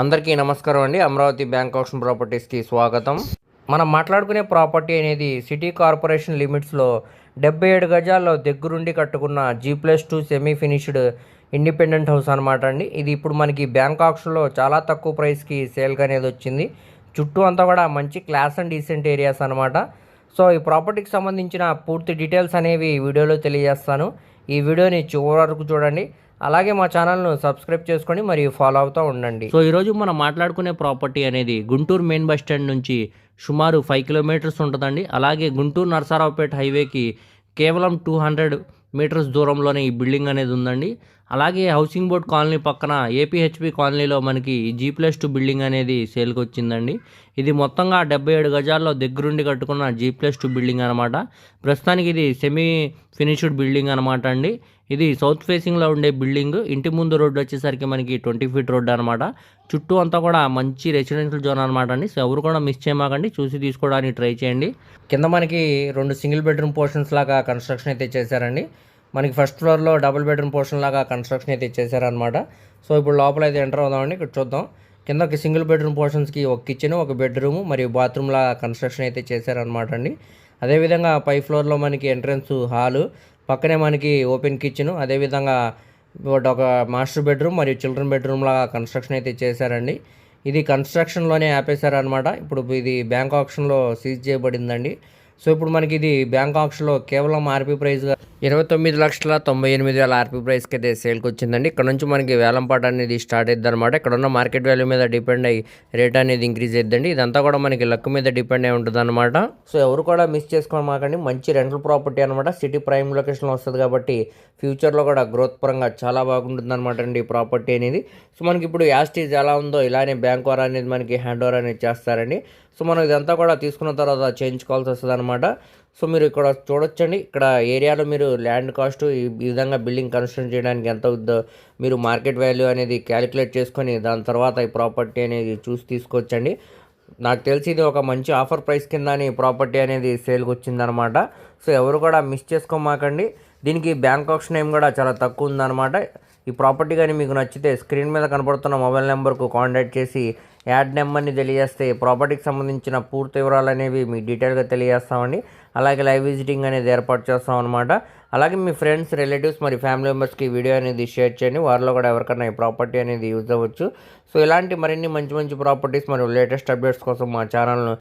అందరికీ నమస్కారం అండి. అమరావతి బ్యాంక్ ఆప్షన్ ప్రాపర్టీస్కి స్వాగతం. మనం మాట్లాడుకునే ప్రాపర్టీ అనేది సిటీ కార్పొరేషన్ లిమిట్స్లో డెబ్బై ఏడు గజాల్లో దగ్గరుండి కట్టుకున్న G plus two semi finished independent house అనమాట అండి. ఇది ఇప్పుడు మనకి బ్యాంక్ ఆప్షన్లో చాలా తక్కువ ప్రైస్కి సేల్గా అనేది వచ్చింది. చుట్టూ అంతా కూడా మంచి క్లాస్ అండ్ డీసెంట్ ఏరియాస్ అనమాట సో ఈ ప్రాపర్టీకి సంబంధించిన పూర్తి డీటెయిల్స్ అనేవి వీడియోలో తెలియజేస్తాను. ఈ వీడియోని చివరి వరకు చూడండి. అలాగే మా ఛానల్ను సబ్స్క్రైబ్ చేసుకొని మరియు ఫాలో అవుతూ ఉండండి. సో ఈరోజు మనం మాట్లాడుకునే ప్రాపర్టీ అనేది గుంటూరు మెయిన్ బస్ స్టాండ్ నుంచి సుమారు ఫైవ్ కిలోమీటర్స్ ఉంటుందండి. అలాగే గుంటూరు నరసారావుపేట హైవేకి కేవలం టూ హండ్రెడ్ మీటర్స్ దూరంలోనే ఈ బిల్డింగ్ అనేది ఉందండి. అలాగే హౌసింగ్ బోర్డ్ కాలనీ పక్కన ఏపీహెచ్పి కాలనీలో మనకి జీ ప్లస్ టూ బిల్డింగ్ అనేది సేల్కి వచ్చిందండి. ఇది మొత్తంగా డెబ్బై ఏడు గజాల్లో దగ్గరుండి కట్టుకున్న జీ ప్లస్ టూ బిల్డింగ్ అనమాట ప్రస్తుతానికి ఇది సెమీ ఫినిష్డ్ బిల్డింగ్ అనమాట అండి. ఇది సౌత్ ఫేసింగ్లో ఉండే బిల్డింగ్ ఇంటి ముందు రోడ్డు వచ్చేసరికి మనకి ట్వంటీ ఫీట్ రోడ్డు అనమాట చుట్టూ అంతా కూడా మంచి రెసిడెన్షియల్ జోన్ అనమాట అండి. సో ఎవరు కూడా మిస్ చేయమాకండి చూసి తీసుకోవడానికి ట్రై చేయండి. కింద మనకి రెండు సింగిల్ బెడ్రూమ్ పోర్షన్స్ లాగా కన్స్ట్రక్షన్ అయితే చేశారండి. మనకి ఫస్ట్ ఫ్లోర్లో డబుల్ బెడ్రూమ్ పోర్షన్ లాగా కన్స్ట్రక్షన్ అయితే చేశారనమాట సో ఇప్పుడు లోపల అయితే ఎంటర్ అవుదామండి ఇక్కడ చూద్దాం. కింద ఒక సింగిల్ బెడ్రూమ్ పోర్షన్స్కి ఒక కిచెన్ ఒక బెడ్రూమ్ మరియు బాత్రూమ్ లాగా కన్స్ట్రక్షన్ అయితే చేశారనమాట అండి. అదేవిధంగా పై ఫ్లోర్లో మనకి ఎంట్రన్స్ హాలు పక్కనే మనకి ఓపెన్ కిచెన్ అదేవిధంగా ఒక మాస్టర్ బెడ్రూమ్ మరియు చిల్డ్రన్ బెడ్రూమ్ లాగా కన్స్ట్రక్షన్ అయితే చేశారండి. ఇది కన్స్ట్రక్షన్లోనే ఆపేశారనమాట ఇప్పుడు ఇది బ్యాంక్ ఆప్షన్లో సీజ్ చేయబడిందండి. సో ఇప్పుడు మనకి ఇది బ్యాంక్ ఆప్షన్లో కేవలం ఆర్పీ ప్రైస్గా ఇరవై తొమ్మిది లక్షల తొంభై ఎనిమిది వేల ఆర్పీ ప్రైస్కి అయితే సేల్కి వచ్చిందండి. ఇక్కడ నుంచి మనకి వేలంపాట అనేది స్టార్ట్ అయ్యింది అనమాట ఇక్కడ ఉన్న మార్కెట్ వాల్యూ మీద డిపెండ్ అయ్యి రేట్ అనేది ఇంక్రీజ్ అవుతుందండి ఇదంతా కూడా మనకి లక్ మీద డిపెండ్ అయి ఉంటుంది అనమాట సో ఎవరు కూడా మిస్ చేసుకోమాకండి మంచి రెంటల్ ప్రాపర్టీ అనమాట సిటీ ప్రైమ్ లొకేషన్లో వస్తుంది కాబట్టి ఫ్యూచర్లో కూడా గ్రోత్ పరంగా చాలా బాగుంటుంది అనమాట అండి ఈ ప్రాపర్టీ అనేది. సో మనకి ఇప్పుడు యాస్టీజ్ ఎలా ఉందో ఇలానే బ్యాంక్ వార్ అనేది మనకి హ్యాండ్ ఓవర్ అనేది చేస్తారండి. సో మనం ఇదంతా కూడా తీసుకున్న తర్వాత చేయించుకోవాల్సి వస్తుంది అనమాట సో మీరు ఇక్కడ చూడొచ్చండి. ఇక్కడ ఏరియాలో మీరు ల్యాండ్ కాస్ట్ ఈ విధంగా బిల్డింగ్ కన్స్ట్రక్ట్ చేయడానికి ఎంత అవుద్దో మీరు మార్కెట్ వాల్యూ అనేది క్యాలిక్యులేట్ చేసుకొని దాని తర్వాత ఈ ప్రాపర్టీ అనేది చూసి తీసుకోవచ్చండి. నాకు తెలిసి ఇది ఒక మంచి ఆఫర్ ప్రైస్ కింద ఈ ప్రాపర్టీ అనేది సేల్కి వచ్చిందనమాట సో ఎవరు కూడా మిస్ చేసుకోమాకండి. దీనికి బ్యాంక్ ఆప్షన్ ఏం కూడా చాలా తక్కువ ఉందన్నమాట. ఈ ప్రాపర్టీ కానీ మీకు నచ్చితే స్క్రీన్ మీద కనబడుతున్న మొబైల్ నెంబర్కు కాంటాక్ట్ చేసి యాడ్ నెంబర్ని తెలియజేస్తే ప్రాపర్టీకి సంబంధించిన పూర్తి వివరాలు అనేవి మీకు డీటెయిల్గా తెలియజేస్తామండి. అలాగే లైవ్ విజిటింగ్ అనేది ఏర్పాటు చేస్తాం అనమాట అలాగే మీ ఫ్రెండ్స్ రిలేటివ్స్ మరి ఫ్యామిలీ మెంబర్స్కి వీడియో అనేది షేర్ చేయండి. వారిలో కూడా ఎవరికైనా ఈ ప్రాపర్టీ అనేది యూజ్ అవ్వచ్చు. సో ఇలాంటి మరిన్ని మంచి మంచి ప్రాపర్టీస్ మరియు లేటెస్ట్ అప్డేట్స్ కోసం మా ఛానల్ను